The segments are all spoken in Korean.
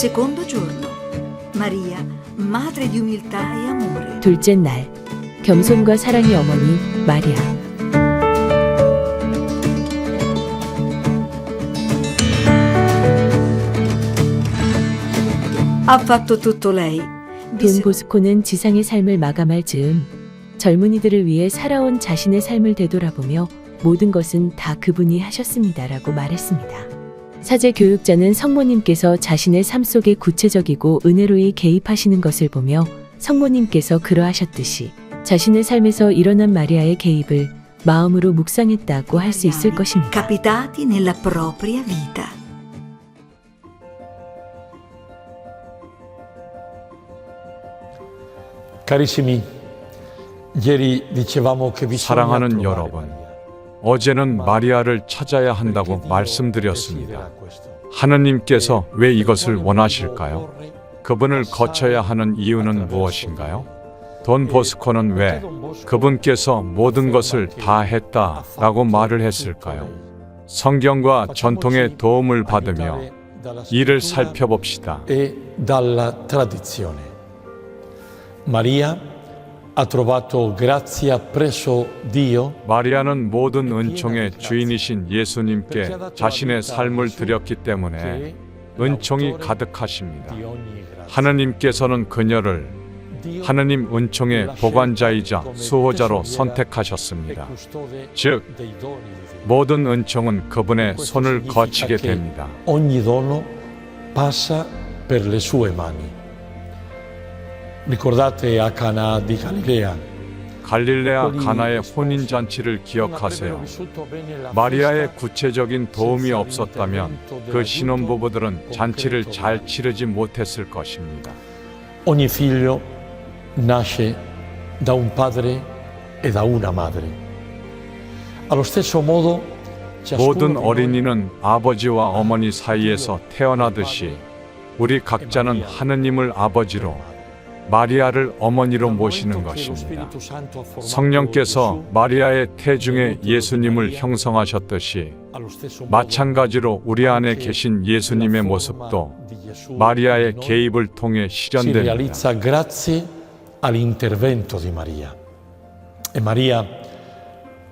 secondo giorno. Maria, madre di umiltà e amore. 둘째 날 겸손과 사랑의 어머니 마리아 Ha fatto tutto lei. 돈 Disse- 보스코는 지상의 삶을 마감할 즈음 젊은이들을 위해 살아온 자신의 삶을 되돌아보며 모든 것은 다 그분이 하셨습니다라고 말했습니다. 사제 교육자는 성모님께서 자신의 삶 속에 구체적이고 은혜로이 개입하시는 것을 보며 성모님께서 그러하셨듯이 자신의 삶에서 일어난 마리아의 개입을 마음으로 묵상했다고 할 수 있을 것입니다. capitati nella propria vita. Carissimi, ieri dicevamo che bisogna 사랑하는 여러분. 어제는 마리아를 찾아야 한다고 말씀드렸습니다. 하느님께서 왜 이것을 원하실까요? 그분을 거쳐야 하는 이유는 무엇인가요? 돈 보스코는 왜 그분께서 모든 것을 다 했다 라고 말을 했을까요? 성경과 전통의 도움을 받으며 이를 살펴봅시다. e dalla tradizione. Ha trovato grazia presso Dio 마리아는 모든 은총의 주인이신 예수님께 자신의 삶을 드렸기 때문에 은총이 가득하십니다. 하느님께서는 그녀를 하느님 은총의 보관자이자 수호자로 선택하셨습니다. e 즉. 모든 은총은 그분의 손을 거치게 됩니다. Ricordate a Cana di Galilea. 갈릴레아 가나의 혼인 잔치를 기억하세요. 마리아의 구체적인 도움이 없었다면 그 신혼부부들은 잔치를 잘 치르지 못했을 것입니다. Ogni figlio nasce da un padre e da una madre. Allo stesso modo, 모든 어린이는 아버지와 어머니 사이에서 태어나듯이 우리 각자는 하느님을 아버지로 마리아를 어머니로 모시는 것입니다. 성령께서 마리아의 태중에 예수님을 형성하셨듯이 마찬가지로 우리 안에 계신 예수님의 모습도 마리아의 개입을 통해 실현됩니다. realizza grazie all'intervento di Maria. E Maria,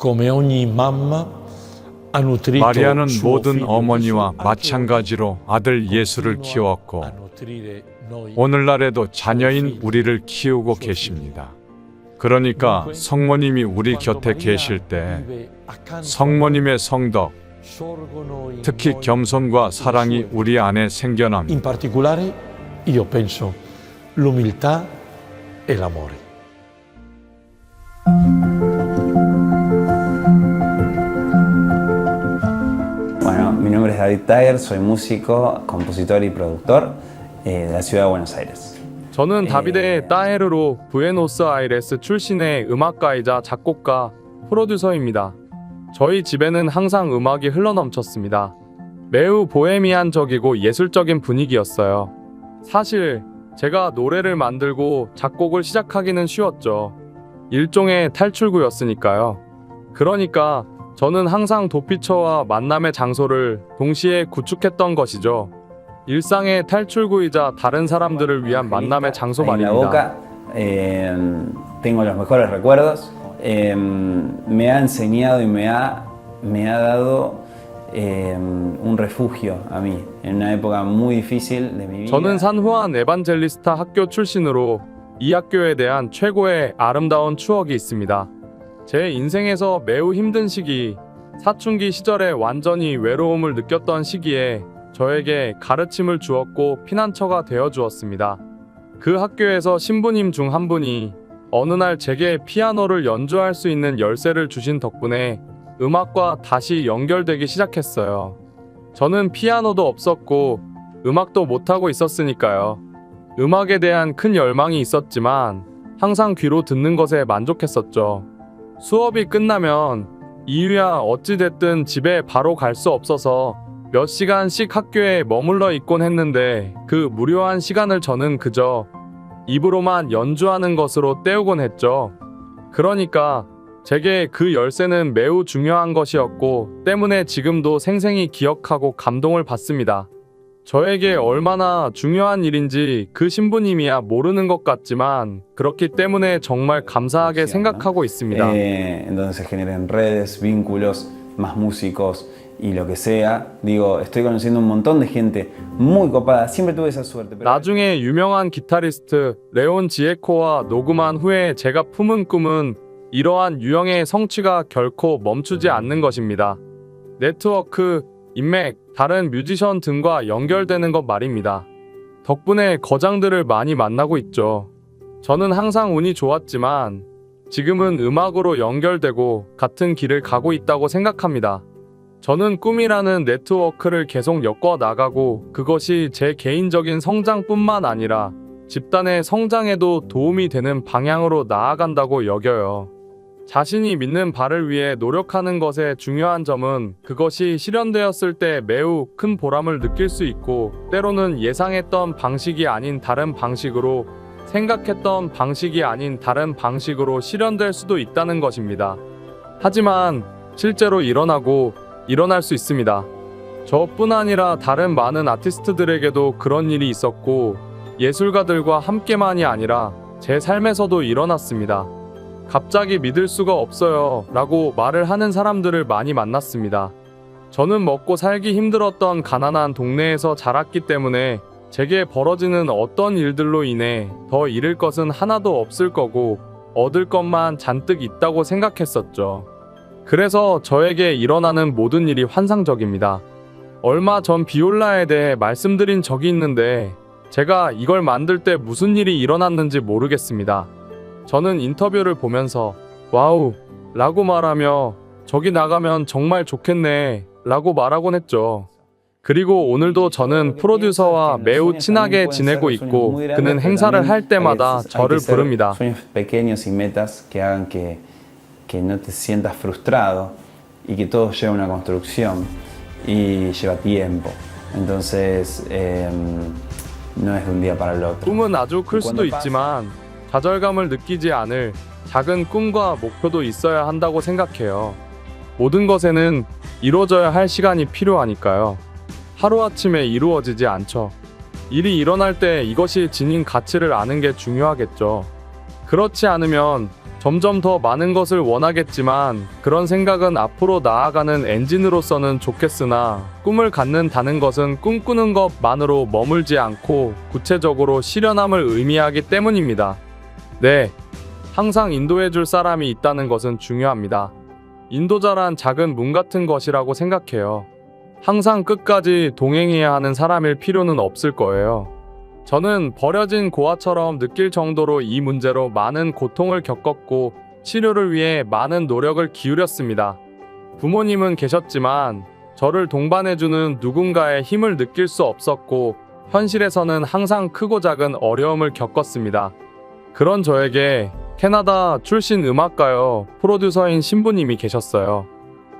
come ogni mamma, 마리아는 모든 어머니와 마찬가지로 아들 예수를 키웠고 오늘날에도 자녀인 우리를 키우고 계십니다. 그러니까 성모님이 우리 곁에 계실 때 성모님의 성덕, 특히 겸손과 사랑이 우리 안에 생겨납니다. In particolare, io penso l'umiltà e l'amore. Bueno, mi nombre es David Tiger, soy músico, compositor y productor eh, de la ciudad de Buenos Aires. 저는 다비드의 따에르로 부에노스아이레스 출신의 음악가이자 작곡가, 프로듀서입니다. 저희 집에는 항상 음악이 흘러넘쳤습니다. 매우 보헤미안적이고 예술적인 분위기였어요. 사실 제가 노래를 만들고 작곡을 시작하기는 쉬웠죠. 일종의 탈출구였으니까요. 그러니까 저는 항상 도피처와 만남의 장소를 동시에 구축했던 것이죠. 일상의 탈출구이자 다른 사람들을 위한 만남의 장소 말입니다. eh, tengo los mejores recuerdos. Eh, me ha enseñado y me ha, me ha dado eh, un refugio a mí en una época muy difícil de mi vida. 저는 산후한 에반젤리스타 학교 출신으로 이 학교에 대한 최고의 아름다운 추억이 있습니다. 제 인생에서 매우 힘든 시기, 사춘기 시절에 완전히 외로움을 느꼈던 시기에 저에게 가르침을 주었고 피난처가 되어 주었습니다. 그 학교에서 신부님 중 한 분이 어느 날 제게 피아노를 연주할 수 있는 열쇠를 주신 덕분에 음악과 다시 연결되기 시작했어요. 저는 피아노도 없었고 음악도 못하고 있었으니까요. 음악에 대한 큰 열망이 있었지만 항상 귀로 듣는 것에 만족했었죠. 수업이 끝나면 이유야 어찌됐든 집에 바로 갈 수 없어서 몇 시간씩 학교에 머물러 있곤 했는데 그 무료한 시간을 저는 그저 입으로만 연주하는 것으로 때우곤 했죠. 그러니까 제게 그 열쇠는 매우 중요한 것이었고 때문에 지금도 생생히 기억하고 감동을 받습니다. 저에게 얼마나 중요한 일인지 그 신부님이야 모르는 것 같지만 그렇기 때문에 정말 감사하게 생각하고 있습니다. Y lo que sea. Digo, estoy conociendo un montón de gente muy copada. Siempre tuve esa suerte. Pero 나중에 유명한 기타리스트 레온 지에코와 녹음한 후에 제가 품은 꿈은 이러한 유형의 성취가 결코 멈추지 않는 것입니다. 네트워크, 인맥, 다른 뮤지션 등과 연결되는 것 말입니다. 덕분에 거장들을 많이 만나고 있죠. 저는 항상 운이 좋았지만 지금은 음악으로 연결되고 같은 길을 가고 있다고 생각합니다. 저는 꿈이라는 네트워크를 계속 엮어 나가고 그것이 제 개인적인 성장뿐만 아니라 집단의 성장에도 도움이 되는 방향으로 나아간다고 여겨요. 자신이 믿는 바를 위해 노력하는 것의 중요한 점은 그것이 실현되었을 때 매우 큰 보람을 느낄 수 있고 때로는 예상했던 방식이 아닌 다른 방식으로 생각했던 방식이 아닌 다른 방식으로 실현될 수도 있다는 것입니다. 하지만 실제로 일어나고 일어날 수 있습니다. 저뿐 아니라 다른 많은 아티스트들에게도 그런 일이 있었고 예술가들과 함께만이 아니라 제 삶에서도 일어났습니다. 갑자기 믿을 수가 없어요 라고 말을 하는 사람들을 많이 만났습니다. 저는 먹고 살기 힘들었던 가난한 동네에서 자랐기 때문에 제게 벌어지는 어떤 일들로 인해 더 잃을 것은 하나도 없을 거고 얻을 것만 잔뜩 있다고 생각했었죠. 그래서 저에게 일어나는 모든 일이 환상적입니다. 얼마 전 비올라에 대해 말씀드린 적이 있는데 제가 이걸 만들 때 무슨 일이 일어났는지 모르겠습니다. 저는 인터뷰를 보면서 와우 라고 말하며 저기 나가면 정말 좋겠네 라고 말하곤 했죠. 그리고 오늘도 저는 프로듀서와 매우 친하게 지내고 있고 그는 행사를 할 때마다 저를 부릅니다. Que no te sientas frustrado y que todo lleva una construcción y lleva tiempo. Entonces, eh, no es de un día para el otro. 꿈은 아주 클 수도 있지만 좌절감을 느끼지 않을 작은 꿈과 목표도 있어야 한다고 생각해요. 모든 것에는 이루어져야 할 시간이 필요하니까요. 하루아침에 이루어지지 않죠. 일이 일어날 때 이것이 지닌 가치를 아는 게 중요하겠죠. 그렇지 않으면 점점 더 많은 것을 원하겠지만 그런 생각은 앞으로 나아가는 엔진으로서는 좋겠으나 꿈을 갖는다는 것은 꿈꾸는 것만으로 머물지 않고 구체적으로 실현함을 의미하기 때문입니다. 네. 항상 인도해 줄 사람이 있다는 것은 중요합니다. 인도자란 작은 문 같은 것이라고 생각해요. 항상 끝까지 동행해야 하는 사람일 필요는 없을 거예요. 저는 버려진 고아처럼 느낄 정도로 이 문제로 많은 고통을 겪었고 치료를 위해 많은 노력을 기울였습니다. 부모님은 계셨지만 저를 동반해주는 누군가의 힘을 느낄 수 없었고 현실에서는 항상 크고 작은 어려움을 겪었습니다. 그런 저에게 캐나다 출신 음악가요 프로듀서인 신부님이 계셨어요.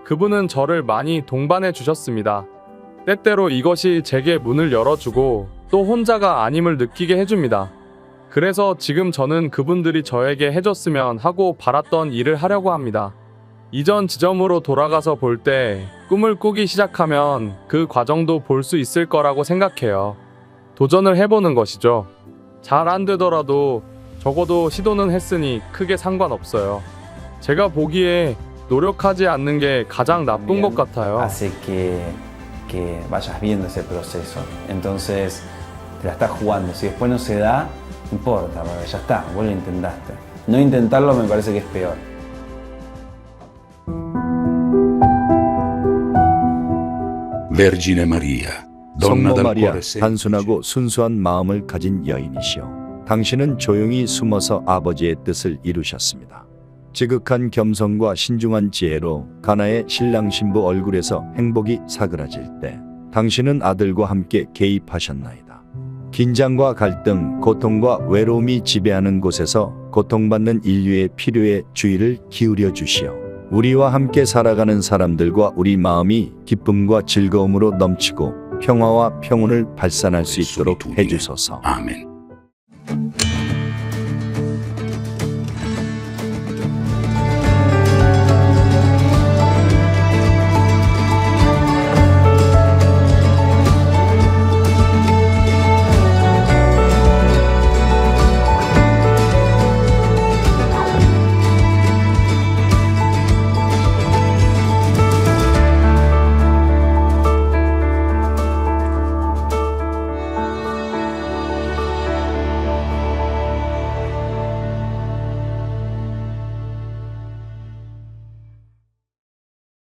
그분은 저를 많이 동반해 주셨습니다. 때때로 이것이 제게 문을 열어주고 또 혼자가 아님을 느끼게 해줍니다. 그래서 지금 저는 그분들이 저에게 해줬으면 하고 바랐던 일을 하려고 합니다. 이전 지점으로 돌아가서 볼 때 꿈을 꾸기 시작하면 그 과정도 볼 수 있을 거라고 생각해요. 도전을 해보는 것이죠. 잘 안 되더라도 적어도 시도는 했으니 크게 상관없어요. 제가 보기에 노력하지 않는 게 가장 나쁜 것 같아요. Te la estás jugando. Si después no se da, no importa, ya está, vos lo intentaste. No intentarlo me parece que es peor. Vergine Maria, donna 성모 마리아 단순하고 순수한 마음을 가진 여인이시여 당신은 조용히 숨어서 아버지의 뜻을 이루셨습니다. 지극한 겸손과 신중한 지혜로 가나의 신랑 신부 얼굴에서 행복이 사그라질 때 당신은 아들과 함께 개입하셨나이다. 긴장과 갈등, 고통과 외로움이 지배하는 곳에서 고통받는 인류의 필요에 주의를 기울여 주시오. 우리와 함께 살아가는 사람들과 우리 마음이 기쁨과 즐거움으로 넘치고 평화와 평온을 발산할 수 있도록 해주소서. Amen.